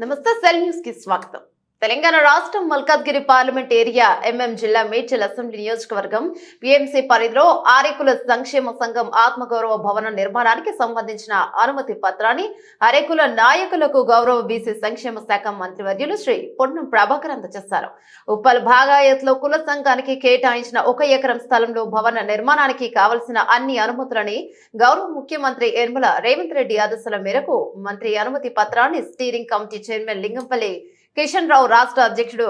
నమస్తే సెల్ న్యూస్కి స్వాగతం. తెలంగాణ రాష్ట్రం మల్కాద్గిరి పార్లమెంట్ ఏరియా ఎంఎం జిల్లా మేడ్చల్ అసెంబ్లీ నియోజకవర్గం బీఎంసీ పరిధిలో ఆరేకుల సంక్షేమ సంఘం ఆత్మగౌరవ భవన నిర్మాణానికి సంబంధించిన అనుమతి పత్రాన్ని అరేకుల నాయకులకు గౌరవ బీసీ సంక్షేమ శాఖ మంత్రివర్యులు శ్రీ పొన్నం ప్రభాకర్ అందజేశారు. ఉప్పల్ భాగాయత్లో కుల సంఘానికి కేటాయించిన ఒక ఎకరం స్థలంలో భవన నిర్మాణానికి కావలసిన అన్ని అనుమతులని గౌరవ ముఖ్యమంత్రి యనమల రేవంత్ రెడ్డి ఆదేశాల మేరకు మంత్రి అనుమతి పత్రాన్ని steering committee chairman Lingampalli Kishan Rao రాష్ట్ర అధ్యక్షుడు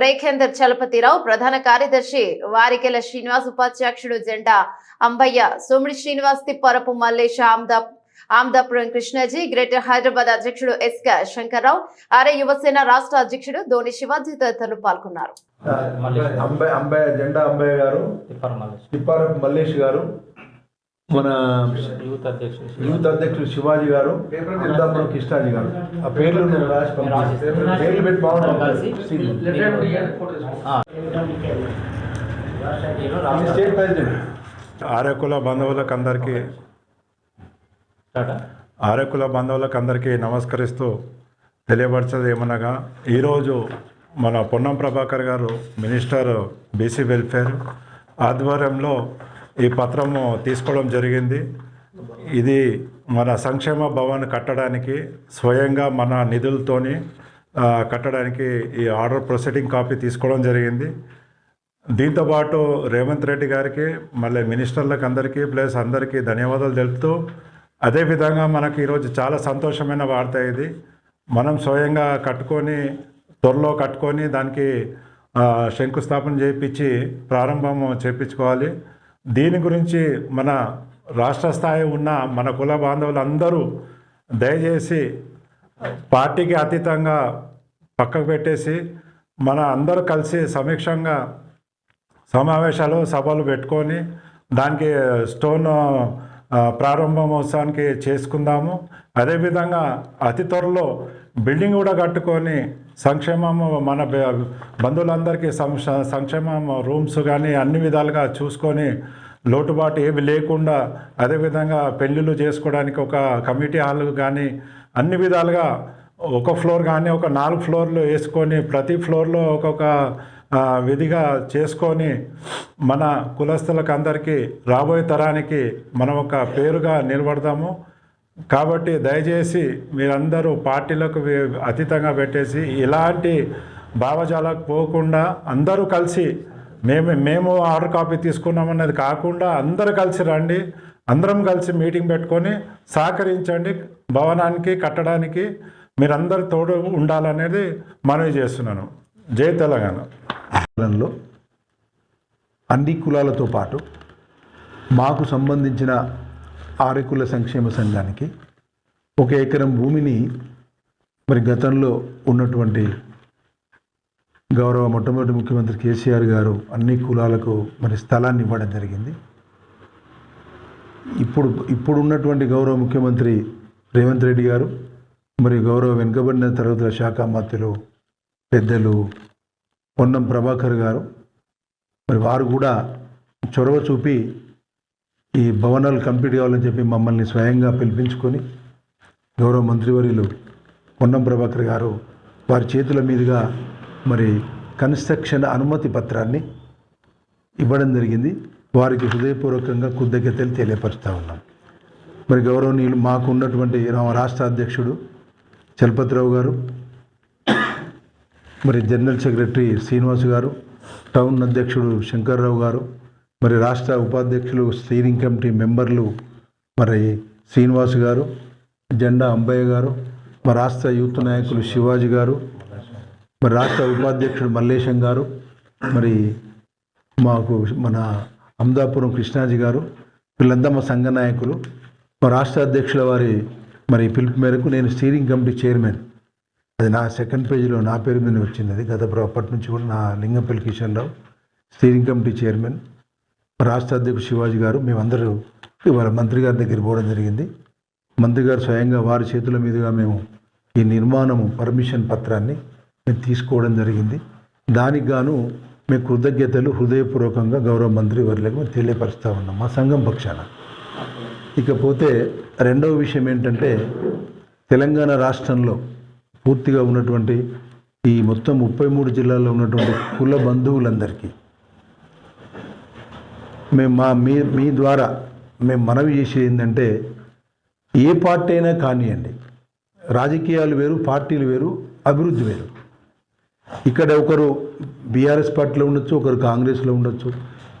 రేఖేందర్ చలపతిరావు ప్రధాన కార్యదర్శి వారికెల శ్రీనివాస్ ఉపాధ్యక్షుడు జెండా అంబయ్య సోమిడి శ్రీనివాస్ తిప్పారపు మల్లేష ఆమ్దా ఆమ్దాపురం కృష్ణాజీ గ్రేటర్ హైదరాబాద్ అధ్యక్షుడు ఎస్క శంకర్రావు ఆర్య యువసేన రాష్ట్ర అధ్యక్షుడు ధోని శివాజీ తదితరులు పాల్గొన్నారు. అంబయ్య జెండా అంబయ్య గారు తిప్పారపు మల్లేష్ గారు మన యూత్ అధ్యక్షుడు యూత్ అధ్యక్షుడు శివాజీ గారు అందాపురం కృష్ణాజీ గారు. ఆ పేర్లు నేను రాసి. పేర్లు పెట్టి బాగుంటుంది స్టేట్ ప్రెసిడెంట్. ఆర్యకుల బంధువులకు అందరికీ ఆర్యకుల బంధువులకు అందరికీ నమస్కరిస్తూ తెలియపరచదు ఏమనగా ఈరోజు మన పొన్నం ప్రభాకర్ గారు మినిస్టర్ బీసీ వెల్ఫేర్ ఆధ్వర్యంలో ఈ పత్రము తీసుకోవడం జరిగింది. ఇది మన సంక్షేమ భవన్ కట్టడానికి స్వయంగా మన నిధులతోని కట్టడానికి ఈ ఆర్డర్ ప్రొసీడింగ్ కాపీ తీసుకోవడం జరిగింది. దీంతోపాటు రేవంత్ రెడ్డి గారికి మళ్ళీ మినిస్టర్లకు అందరికీ ప్లస్ అందరికీ ధన్యవాదాలు తెలుపుతూ అదేవిధంగా మనకి ఈరోజు చాలా సంతోషమైన వార్త ఇది. మనం స్వయంగా కట్టుకొని త్వరలో కట్టుకొని దానికి శంకుస్థాపన చేయించి ప్రారంభం చేయించుకోవాలి దీని గురించి మన రాష్ట్ర స్థాయి ఉన్న మన కుల బాంధవులందరూ దయచేసి పార్టీకి అతీతంగా పక్కకు పెట్టేసి మన అందరూ కలిసి సమీక్షంగా సమావేశాలు సభలు పెట్టుకొని దానికి స్టోన్ ఆ, ప్రారంభోత్సవానికి చేసుకుందాము. అదేవిధంగా అతి త్వరలో బిల్డింగ్ కూడా కట్టుకొని సంక్షేమం మన బంధువులందరికీ సంక్షేమం రూమ్స్ కానీ అన్ని విధాలుగా చూసుకొని లోటుబాటు ఏవి లేకుండా అదేవిధంగా పెళ్ళిళ్ళు చేసుకోవడానికి ఒక కమిటీ హాల్ కానీ అన్ని విధాలుగా ఒక ఫ్లోర్ కానీ ఒక నాలుగు ఫ్లోర్లు వేసుకొని ప్రతి ఫ్లోర్లో ఒక్కొక్క విధిగా చేసుకొని మన కులస్తులకు అందరికీ రాబోయే తరానికి మనం ఒక పేరుగా నిలబడదాము. కాబట్టి దయచేసి మీరందరూ పార్టీలకు అతీతంగా పెట్టేసి ఇలాంటి భావజాలకు పోకుండా అందరూ కలిసి మేము మేము ఆర్డర్ కాపీ తీసుకున్నామన్నది కాకుండా అందరూ కలిసి రండి అందరం కలిసి మీటింగ్ పెట్టుకొని సహకరించండి భవనానికి కట్టడానికి మీరందరూ తోడు ఉండాలనేది మనవి చేస్తున్నాను. జై తెలంగాణ. అన్ని కులాలతో పాటు మాకు సంబంధించిన ఆరకుల సంక్షేమ సంఘానికి ఒక ఎకరం భూమిని మరి గతంలో ఉన్నటువంటి గౌరవ మొట్టమొదటి ముఖ్యమంత్రి కేసీఆర్ గారు అన్ని కులాలకు మరి స్థలాన్ని ఇవ్వడం జరిగింది. ఇప్పుడు ఇప్పుడు ఉన్నటువంటి గౌరవ ముఖ్యమంత్రి రేవంత్ రెడ్డి గారు మరి గౌరవ వెనుకబడిన తరగతుల శాఖ మంత్రులు పెద్దలు పొన్నం ప్రభాకర్ గారు మరి వారు కూడా చొరవ చూపి ఈ భవనాలు కంప్లీట్ కావాలని చెప్పి మమ్మల్ని స్వయంగా పిలిపించుకొని గౌరవ మంత్రివర్యులు పొన్నం ప్రభాకర్ గారు వారి చేతుల మీదుగా మరి కన్స్ట్రక్షన్ అనుమతి పత్రాన్ని ఇవ్వడం జరిగింది. వారికి హృదయపూర్వకంగా కృతజ్ఞతలు తెలియపరుస్తూ ఉన్నాం. మరి గౌరవనీయులు మాకు ఉన్నటువంటి రాష్ట్ర అధ్యక్షుడు చలపతిరావు గారు మరి జనరల్ సెక్రటరీ శ్రీనివాస్ గారు టౌన్ అధ్యక్షుడు శంకర్రావు గారు మరి రాష్ట్ర ఉపాధ్యక్షులు స్టీరింగ్ కమిటీ మెంబర్లు మరి శ్రీనివాస్ గారు జెండా అంబయ్య గారు మా రాష్ట్ర యూత్ నాయకులు శివాజీ గారు మరి రాష్ట్ర ఉపాధ్యక్షుడు మల్లేశం గారు మరి మాకు మన అమదాపురం కృష్ణాజీ గారు వీళ్ళంతా మా సంఘ నాయకులు మా రాష్ట్ర అధ్యక్షుల వారి మరి పిలుపు మేరకు నేను స్టీరింగ్ కమిటీ చైర్మన్ అది నా సెకండ్ పేజీలో నా పేరు మీద వచ్చింది. అది గత అప్పటి నుంచి కూడా నా Lingampalli Kishan Rao steering committee chairman రాష్ట్ర అధ్యక్షుడు శివాజీ గారు మేమందరూ ఇవాళ మంత్రి గారి దగ్గర పోవడం జరిగింది. మంత్రి గారు స్వయంగా వారి చేతుల మీదుగా మేము ఈ నిర్మాణము పర్మిషన్ పత్రాన్ని మేము తీసుకోవడం జరిగింది. దానికి గాను మీ కృతజ్ఞతలు హృదయపూర్వకంగా గౌరవ మంత్రి వర్లకు మేము తెలియపరుస్తూ ఉన్నాం మా సంఘం పక్షాన. ఇకపోతే రెండవ విషయం ఏంటంటే తెలంగాణ రాష్ట్రంలో పూర్తిగా ఉన్నటువంటి ఈ మొత్తం ముప్పై మూడు జిల్లాల్లో ఉన్నటువంటి కుల బంధువులందరికీ మేము మా మీ మీ ద్వారా మేము మనవి చేసేది ఏంటంటే ఏ పార్టీ అయినా కానివ్వండి రాజకీయాలు వేరు పార్టీలు వేరు అభివృద్ధి వేరు. ఇక్కడ ఒకరు బీఆర్ఎస్ పార్టీలో ఉండొచ్చు ఒకరు కాంగ్రెస్లో ఉండొచ్చు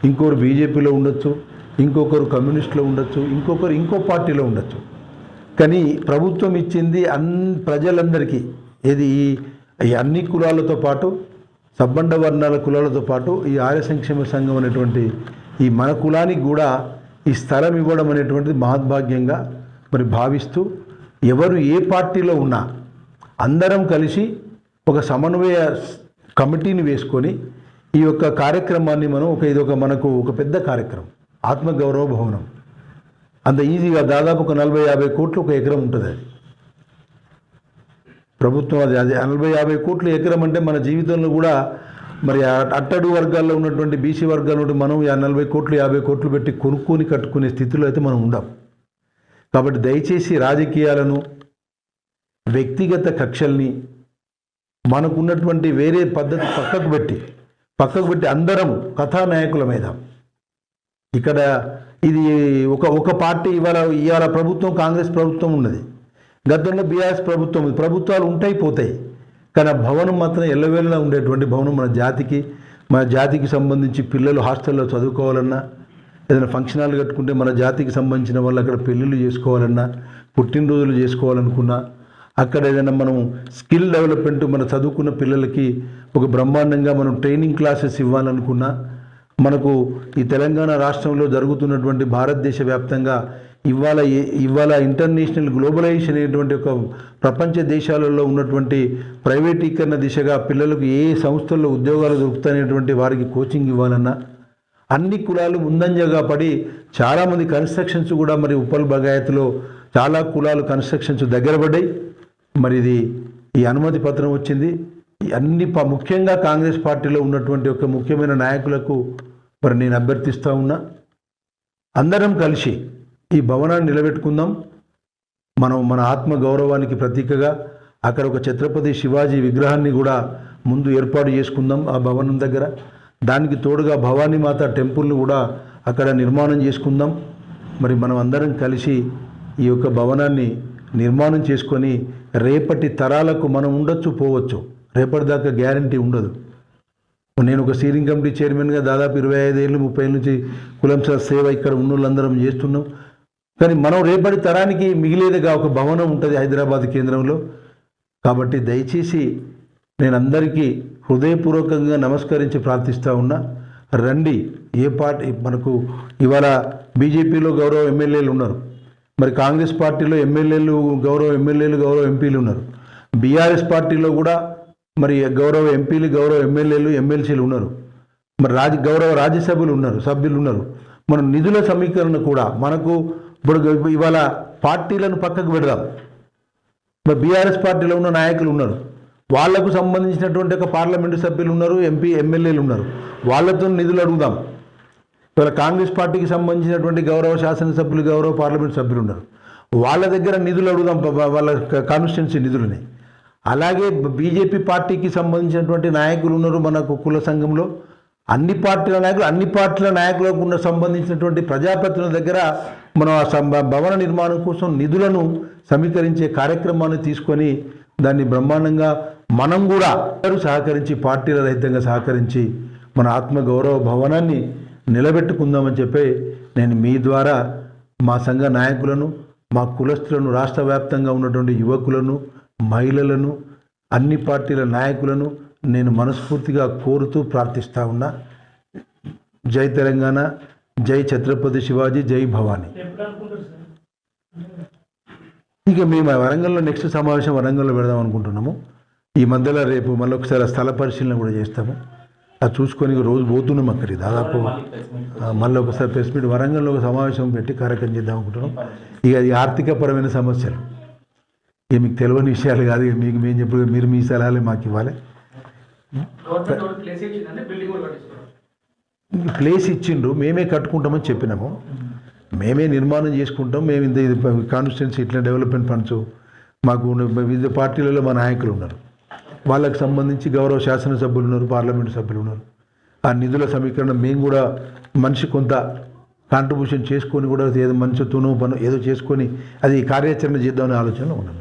ఇంకొకరు బీజేపీలో ఉండొచ్చు ఇంకొకరు కమ్యూనిస్ట్లో ఉండొచ్చు ఇంకొకరు ఇంకో పార్టీలో ఉండొచ్చు. కానీ ప్రభుత్వం ఇచ్చింది అన్ ప్రజలందరికీ ఏది ఈ అన్ని కులాలతో పాటు సబ్బండ వర్ణాల కులాలతో పాటు ఈ ఆర్య సంక్షేమ సంఘం అనేటువంటి ఈ మన కులానికి కూడా ఈ స్థలం ఇవ్వడం అనేటువంటిది మహద్భాగ్యంగా మరి భావిస్తూ ఎవరు ఏ పార్టీలో ఉన్నా అందరం కలిసి ఒక సమన్వయ కమిటీని వేసుకొని ఈ యొక్క కార్యక్రమాన్ని మనం ఒక ఇది ఒక మనకు ఒక పెద్ద కార్యక్రమం ఆత్మగౌరవ భవనం. అంత ఈజీగా దాదాపు ఒక నలభై యాభై కోట్లు ఒక ఎకరం ఉంటుంది అది. ప్రభుత్వం అది అది నలభై యాభై కోట్లు ఎకరం అంటే మన జీవితంలో కూడా మరి అట్టడు వర్గాల్లో ఉన్నటువంటి బీసీ వర్గాల్లో మనం నలభై కోట్లు యాభై కోట్లు పెట్టి కొనుక్కొని కట్టుకునే స్థితిలో అయితే మనం ఉండం. కాబట్టి దయచేసి రాజకీయాలను వ్యక్తిగత కక్షల్ని మనకున్నటువంటి వేరే పద్ధతి పక్కకు పెట్టి పక్కకు పెట్టి అందరము కథానాయకుల మీద. ఇక్కడ ఇది ఒక ఒక పార్టీ ఇవాళ ఇవాళ ప్రభుత్వం కాంగ్రెస్ ప్రభుత్వం ఉన్నది. గతంలో బీఆర్ఎస్ ప్రభుత్వం ప్రభుత్వాలు ఉంటాయి పోతాయి. కానీ ఆ భవనం మాత్రం ఎల్లవేళలా ఉండేటువంటి భవనం మన జాతికి మన జాతికి సంబంధించి పిల్లలు హాస్టల్లో చదువుకోవాలన్నా ఏదైనా ఫంక్షన్ హాల్ కట్టుకుంటే మన జాతికి సంబంధించిన వాళ్ళు అక్కడ పెళ్ళిళ్ళు చేసుకోవాలన్నా పుట్టినరోజులు చేసుకోవాలనుకున్నా అక్కడ ఏదైనా మనం స్కిల్ డెవలప్మెంట్ మన చదువుకున్న పిల్లలకి ఒక బ్రహ్మాండంగా మనం ట్రైనింగ్ క్లాసెస్ ఇవ్వాలనుకున్నా మనకు ఈ తెలంగాణ రాష్ట్రంలో జరుగుతున్నటువంటి భారతదేశ వ్యాప్తంగా ఇవాళ ఇవాళ ఇంటర్నేషనల్ గ్లోబలైజేషన్ అనేటువంటి ఒక ప్రపంచ దేశాలలో ఉన్నటువంటి ప్రైవేటీకరణ దిశగా పిల్లలకు ఏ సంస్థల్లో ఉద్యోగాలు దొరుకుతాయనేటువంటి వారికి కోచింగ్ ఇవ్వాలన్నా అన్ని కులాలు ముందంజగా పడి చాలామంది కన్స్ట్రక్షన్స్ కూడా మరి ఉప్పల్ బగాయత్లో చాలా కులాలు కన్స్ట్రక్షన్స్ దగ్గర పడ్డాయి. మరి ఇది ఈ అనుమతి పత్రం వచ్చింది. అన్ని ప- ముఖ్యంగా కాంగ్రెస్ పార్టీలో ఉన్నటువంటి ఒక ముఖ్యమైన నాయకులకు మరి నేను అభ్యర్థిస్తూ ఉన్నా. అందరం కలిసి ఈ భవనాన్ని నిలబెట్టుకుందాం. మనం మన ఆత్మ గౌరవానికి ప్రతీకగా అక్కడ ఒక ఛత్రపతి శివాజీ విగ్రహాన్ని కూడా ముందు ఏర్పాటు చేసుకుందాం ఆ భవనం దగ్గర. దానికి తోడుగా భవానీ మాత టెంపుల్ని కూడా అక్కడ నిర్మాణం చేసుకుందాం. మరి మనం అందరం కలిసి ఈ యొక్క భవనాన్ని నిర్మాణం చేసుకొని రేపటి తరాలకు మనం ఉండొచ్చు పోవచ్చు. రేపటి దాకా గ్యారంటీ ఉండదు. నేను ఒక స్టీరింగ్ కమిటీ చైర్మన్గా దాదాపు ఇరవై ఐదు ఏళ్ళు ముప్పై ఏళ్ళ నుంచి కులంస సేవ ఇక్కడ ఉన్న వాళ్ళందరం చేస్తున్నాం. కానీ మనం రేపటి తరానికి మిగిలేదిగా ఒక భవనం ఉంటుంది హైదరాబాద్ కేంద్రంలో. కాబట్టి దయచేసి నేను అందరికీ హృదయపూర్వకంగా నమస్కరించి ప్రార్థిస్తూ ఉన్నా రండి ఏ పార్టీ మనకు ఇవాళ బీజేపీలో గౌరవ ఎమ్మెల్యేలు ఉన్నారు మరి కాంగ్రెస్ పార్టీలో ఎమ్మెల్యేలు గౌరవ ఎమ్మెల్యేలు గౌరవ ఎంపీలు ఉన్నారు బీఆర్ఎస్ పార్టీలో కూడా మరి గౌరవ ఎంపీలు గౌరవ ఎమ్మెల్యేలు ఎమ్మెల్సీలు ఉన్నారు మరి రాజ గౌరవ రాజ్యసభలు ఉన్నారు సభ్యులు ఉన్నారు మన నిధుల సమీకరణ కూడా మనకు ఇప్పుడు ఇవాళ పార్టీలను పక్కకు పెడదాం. మరి బీఆర్ఎస్ పార్టీలో ఉన్న నాయకులు ఉన్నారు. వాళ్ళకు సంబంధించినటువంటి ఒక పార్లమెంటు సభ్యులు ఉన్నారు ఎంపీ ఎమ్మెల్యేలు ఉన్నారు. వాళ్ళతో నిధులు అడుగుదాం. ఇవాళ కాంగ్రెస్ పార్టీకి సంబంధించినటువంటి గౌరవ శాసనసభ్యులు గౌరవ పార్లమెంట్ సభ్యులు ఉన్నారు. వాళ్ళ దగ్గర నిధులు అడుగుదాం వాళ్ళ కాన్స్టిట్యున్సీ నిధులని. అలాగే బీజేపీ పార్టీకి సంబంధించినటువంటి నాయకులు ఉన్నారు మనకు కుల సంఘంలో. అన్ని పార్టీల నాయకులు అన్ని పార్టీల నాయకులకు ఉన్న సంబంధించినటువంటి ప్రజాప్రతినిధుల దగ్గర మనం ఆ సంబ భవన నిర్మాణం కోసం నిధులను సమీకరించే కార్యక్రమాన్ని తీసుకొని దాన్ని బ్రహ్మాండంగా మనం కూడా సహకరించి పార్టీల రహితంగా సహకరించి మన ఆత్మగౌరవ భవనాన్ని నిలబెట్టుకుందామని చెప్పి నేను మీ ద్వారా మా సంఘ నాయకులను మా కులస్తులను రాష్ట్ర వ్యాప్తంగా ఉన్నటువంటి యువకులను మహిళలను అన్ని పార్టీల నాయకులను నేను మనస్ఫూర్తిగా కోరుతూ ప్రార్థిస్తా ఉన్నా. జై తెలంగాణ జై ఛత్రపతి శివాజీ జై భవానీ. ఇక మేము ఆ వరంగల్లో నెక్స్ట్ సమావేశం వరంగల్లో పెడదాం అనుకుంటున్నాము. ఈ మధ్యలో రేపు మళ్ళీ ఒకసారి స్థల పరిశీలన కూడా చేస్తాము. అది చూసుకొని రోజు పోతున్నాం అక్కడికి దాదాపు. మళ్ళీ ఒకసారి ప్రెస్ మీట్ వరంగల్లో ఒక సమావేశం పెట్టి కార్యక్రమం చేద్దాం అనుకుంటున్నాం. ఇక అది ఆర్థికపరమైన సమస్యలు. ఇక మీకు తెలియని విషయాలు కాదు. ఇక మీకు మేము చెప్పు మీరు మీ సలహాలు మాకు ఇవ్వాలి. ప్లేస్ ఇచ్చిండ్రు మేమే కట్టుకుంటామని చెప్పినాము. మేమే నిర్మాణం చేసుకుంటాం మేము ఇంత ఇది కాన్స్టిట్యున్సీ ఇట్లా డెవలప్మెంట్ ఫండ్స్ మాకు వివిధ పార్టీలలో మా నాయకులు ఉన్నారు. వాళ్ళకి సంబంధించి గౌరవ శాసనసభ్యులు ఉన్నారు పార్లమెంటు సభ్యులు ఉన్నారు. ఆ నిధుల సమీకరణ మేము కూడా మనిషి కొంత కాంట్రిబ్యూషన్ చేసుకొని కూడా ఏదో మంచి తును పను ఏదో చేసుకొని అది కార్యాచరణ చేద్దామనే ఆలోచనలో ఉన్నాం.